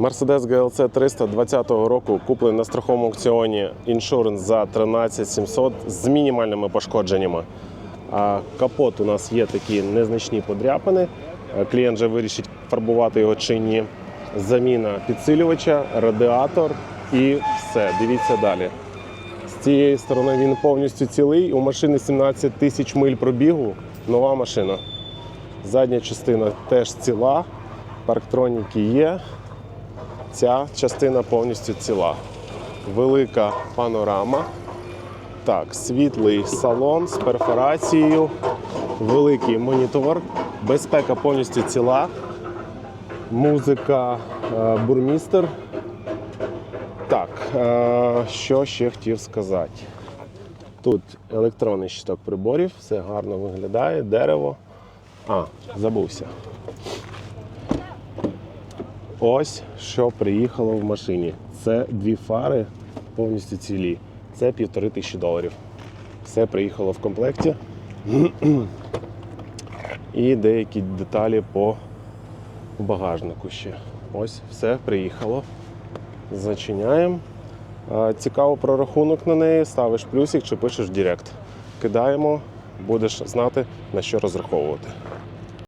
Mercedes GLC 300 2020 року куплений на страховому аукціоні іншуренс за 13 700 з мінімальними пошкодженнями. А капот у нас є такі незначні подряпини. Е, Клієнт же вирішить фарбувати його чи ні. Заміна підсилювача, радіатор і все. Дивіться далі. З цієї сторони він повністю цілий. У машини 17 тисяч миль пробігу. Нова машина. Задня частина теж ціла. Парктроніки є. Ця частина повністю ціла. Велика панорама. Так, світлий салон з перфорацією, великий монітор, безпека повністю ціла, музика, е, бурмістер. Так, е, що ще хотів сказати? Тут електронний щиток приборів, все гарно виглядає, дерево. А, забувся. Ось що приїхало в машині. Це дві фари повністю цілі. Це півтори тисячі доларів. Все приїхало в комплекті. І деякі деталі по багажнику ще. Ось все приїхало. Зачиняємо. Цікаво про рахунок на неї, ставиш плюсик чи пишеш в Директ. Кидаємо, будеш знати на що розраховувати.